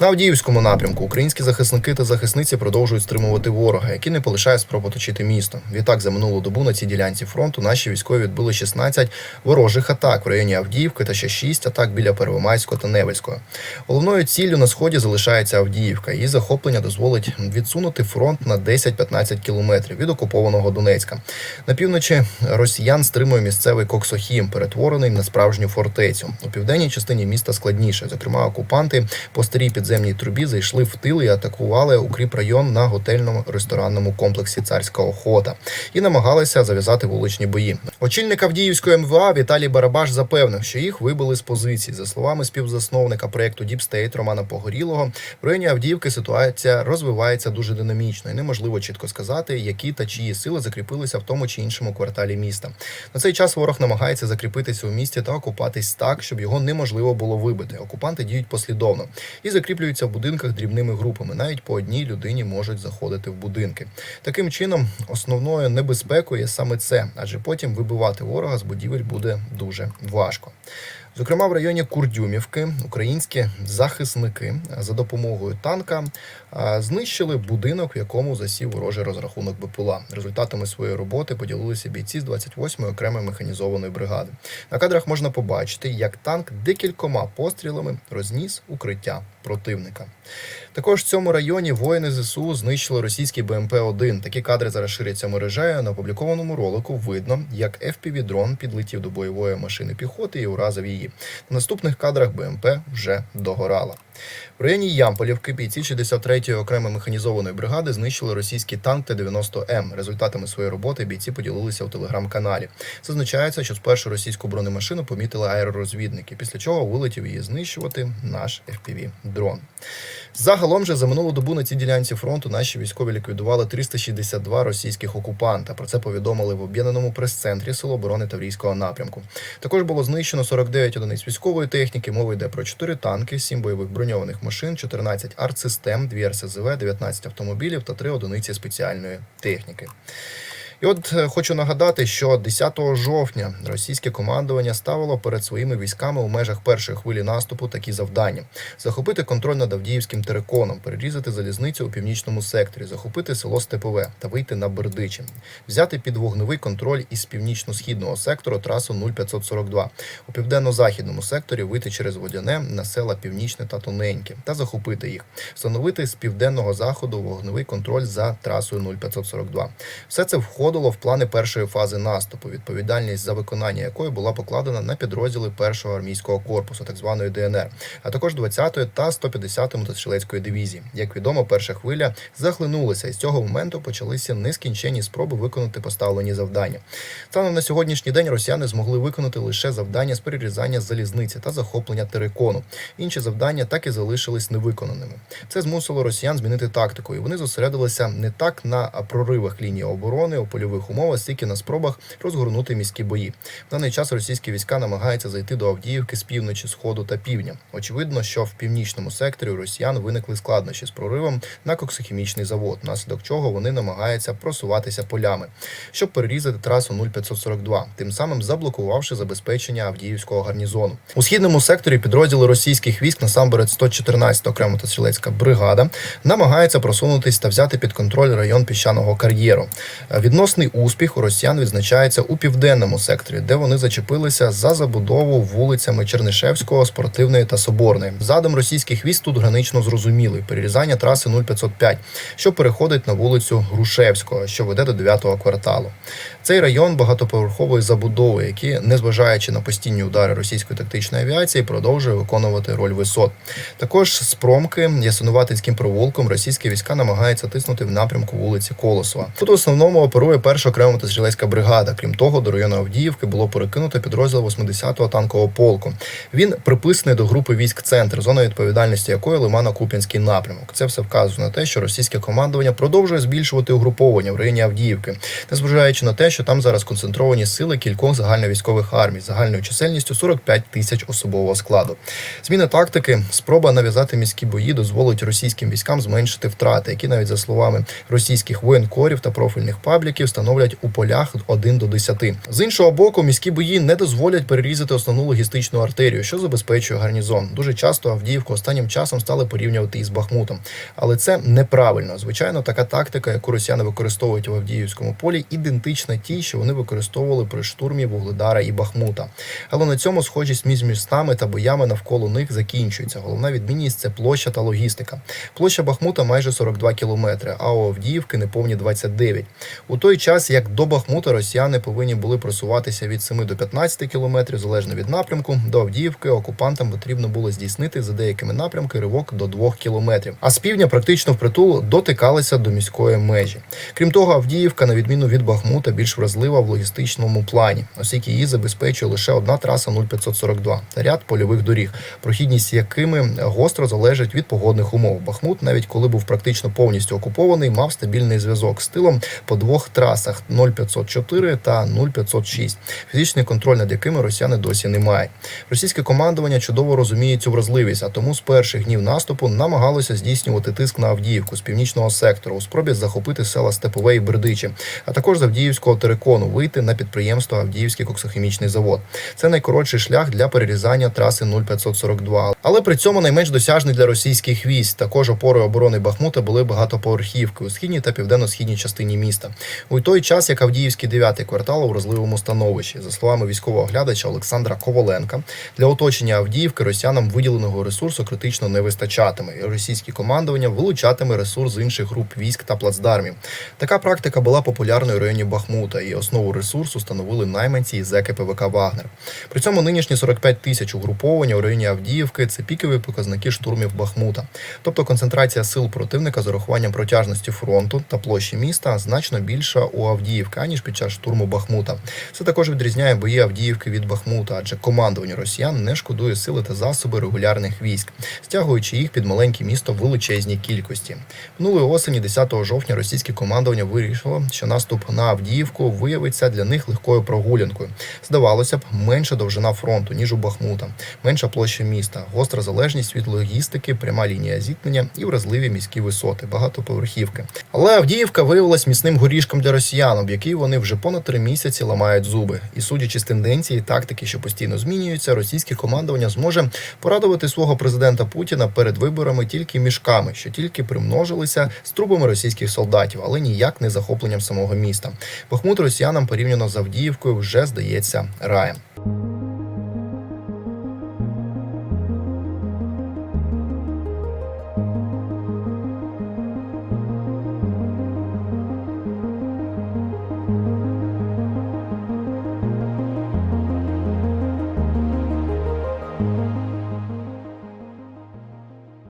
На Авдіївському напрямку українські захисники та захисниці продовжують стримувати ворога, який не полишає спроб оточити місто. Відтак за минулу добу на цій ділянці фронту наші військові відбили 16 ворожих атак в районі Авдіївки та ще 6 атак біля Первомайського та Невельського. Головною ціллю на сході залишається Авдіївка. Її захоплення дозволить відсунути фронт на 10-15 кілометрів від окупованого Донецька. На півночі росіян стримує місцевий Коксохім, перетворений на справжню фортецю. У південній частині міста складніше. Зокрема, окупанти по старій підземній трубі зайшли в тил і атакували укріп район на готельному ресторанному комплексі Царська охота і намагалися зав'язати вуличні бої. Очільник Авдіївської МВА Віталій Барабаш запевнив, що їх вибили з позицій. За словами співзасновника Deep State Романа Погорілого, в районі Авдіївки ситуація розвивається дуже динамічно і неможливо чітко сказати, які та чиї сили закріпилися в тому чи іншому кварталі міста. На цей час ворог намагається закріпитися у місті та окупатись так, щоб його неможливо було вибити. Окупанти діють послідовно і закріплюються в будинках дрібними групами. Навіть по одній людині можуть заходити в будинки. Таким чином, основною небезпекою є саме це, адже потім вибивати ворога з будівель буде дуже важко. Зокрема, в районі Курдюмівки українські захисники за допомогою танка знищили будинок, в якому засів ворожий розрахунок БПЛА. Результатами своєї роботи поділилися бійці з 28-ї окремої механізованої бригади. На кадрах можна побачити, як танк декількома пострілами розніс укриття противника. Також в цьому районі воїни ЗСУ знищили російський БМП-1. Такі кадри зараз ширяться мережею. На опублікованому ролику видно, як FPV-дрон підлетів до бойової машини піхоти і уразив її. На наступних кадрах БМП вже догорала. В районі Ямполівки бійці 63-ї окремої механізованої бригади знищили російський танк Т-90М. Результатами своєї роботи бійці поділилися у телеграм-каналі. Зазначається, що спершу російську бронемашину помітили аеророзвідники, після чого вилетів її знищувати наш FPV-дрон. Загалом же за минулу добу на цій ділянці фронту наші військові ліквідували 362 російських окупанта. Про це повідомили в об'єднаному прес-центрі Сил оборони Таврійського напрямку. Також було знищено 49 одиниць військової техніки. Мова йде про 4 танки, 7 бойових броньованих машин, 14 артсистем, 2 РСЗВ, 19 автомобілів та 3 одиниці спеціальної техніки. І от е, хочу нагадати, що 10 жовтня російське командування ставило перед своїми військами у межах першої хвилі наступу такі завдання: захопити контроль над Авдіївським териконом, перерізати залізницю у північному секторі, захопити село Степове та вийти на Бердичі, взяти під вогневий контроль із північно-східного сектору трасу 0542, у південно-західному секторі вийти через водяне на села Північне та Тоненьке та захопити їх, встановити з південного заходу вогневий контроль за трасою 0542. Все це входить входило в плани першої фази наступу, відповідальність за виконання якої була покладена на підрозділи першого армійського корпусу, так званої ДНР, а також 20-ї та 150-ї мотострілецької дивізії. Як відомо, перша хвиля захлинулася, і з цього моменту почалися нескінченні спроби виконати поставлені завдання. Станом на сьогоднішній день росіяни змогли виконати лише завдання з перерізання залізниці та захоплення терикону. Інші завдання так і залишились невиконаними. Це змусило росіян змінити тактику, і вони зосередилися не так на проривах лінії оборони польових умовах, стільки на спробах розгорнути міські бої. В даний час російські війська намагаються зайти до Авдіївки з півночі, сходу та півдня. Очевидно, що в північному секторі росіян виникли складнощі з проривом на коксохімічний завод, внаслідок чого вони намагаються просуватися полями, щоб перерізати трасу 0542, тим самим заблокувавши забезпечення Авдіївського гарнізону. У східному секторі підрозділи російських військ насамперед 114 окрема та стрілецька бригада намагаються просунутись та взяти під контроль район піщаного кар'єру. Відносний успіх у росіян відзначається у південному секторі, де вони зачепилися за забудову вулицями Чернишевського, Спортивної та Соборної. Задум російських військ тут гранично зрозумілий перерізання траси 0505, що переходить на вулицю Грушевського, що веде до 9-го кварталу. Цей район багатоповерхової забудови, які, незважаючи на постійні удари російської тактичної авіації, продовжує виконувати роль висот. Також з промки Ясинуватицьким провулком російські війська намагаються тиснути в напрямку вулиці Колосова. Тут в основному оперує перша окрема мотострілецька бригада. Крім того, до району Авдіївки було перекинуто підрозділ 80-го танкового полку. Він приписаний до групи військ центр, зона відповідальності якої Лимано-Куп'янський напрямок. Це все вказує на те, що російське командування продовжує збільшувати угруповання в районі Авдіївки, незважаючи на те, що там зараз концентровані сили кількох загальновійськових армій загальною чисельністю 45 тисяч особового складу. Зміна тактики, спроба нав'язати міські бої дозволить російським військам зменшити втрати, які навіть за словами російських воєнкорів та профільних пабліків Становлять у полях 1 до 10. З іншого боку, міські бої не дозволять перерізати основну логістичну артерію, що забезпечує гарнізон. Дуже часто Авдіївку останнім часом стали порівнювати із Бахмутом, але це неправильно. Звичайно, така тактика, яку росіяни використовують в Авдіївському полі, ідентична тій, що вони використовували при штурмі Вугледара і Бахмута. Але на цьому схожість між містами та боями навколо них закінчується. Головна відмінність це площа та логістика. Площа Бахмута майже 42 кілометри, а у Авдіївки неповні 29. У той час, як до Бахмута росіяни повинні були просуватися від 7 до 15 кілометрів, залежно від напрямку, до Авдіївки окупантам потрібно було здійснити за деякими напрямками ривок до 2 кілометрів. А з півдня практично впритул дотикалися до міської межі. Крім того, Авдіївка, на відміну від Бахмута, більш вразлива в логістичному плані, оскільки її забезпечує лише одна траса 0542 та ряд польових доріг, прохідність якими гостро залежить від погодних умов. Бахмут, навіть коли був практично повністю окупований, мав стабільний зв'язок з тилом по двох трасах 0504 та 0506, фізичний контроль над якими росіяни досі не мають. Російське командування чудово розуміє цю вразливість, а тому з перших днів наступу намагалося здійснювати тиск на Авдіївку з північного сектору у спробі захопити села Степове і Бердичі, а також з Авдіївського терикону вийти на підприємство Авдіївський коксохімічний завод. Це найкоротший шлях для перерізання траси 0542, але при цьому найменш досяжний для російських військ. Також опорою оборони Бахмута були багатоповерхівки у східній та південно-східній частині міста. У той час, як Авдіївський дев'ятий квартал у вразливому становищі, за словами військового оглядача Олександра Коваленка, для оточення Авдіївки росіянам виділеного ресурсу критично не вистачатиме, і російське командування вилучатиме ресурс з інших груп військ та плацдармів. Така практика була популярною в районі Бахмута, і основу ресурсу становили найманці із ЗЕКи ПВК Вагнер. При цьому нинішні 45 тисяч угруповання у районі Авдіївки це пікові показники штурмів Бахмута. Тобто концентрація сил противника з урахуванням протяжності фронту та площі міста значно більша у Авдіївки, аніж під час штурму Бахмута. Це також відрізняє бої Авдіївки від Бахмута, адже командування росіян не шкодує сили та засоби регулярних військ, стягуючи їх під маленьке місто в величезній кількості. Минулої осені, 10 жовтня, російське командування вирішило, що наступ на Авдіївку виявиться для них легкою прогулянкою. Здавалося б, менша довжина фронту ніж у Бахмута, менша площа міста, гостра залежність від логістики, пряма лінія зіткнення і вразливі міські висоти, багатоповерхівки. Але Авдіївка виявилась міцним горішком для росіян, об який вони вже понад три місяці ламають зуби. І судячи з тенденції, тактики, що постійно змінюються, російське командування зможе порадувати свого президента Путіна перед виборами тільки мішками, що тільки примножилися з трубами російських солдатів, але ніяк не захопленням самого міста. Бахмут росіянам порівняно з Авдіївкою вже здається раєм.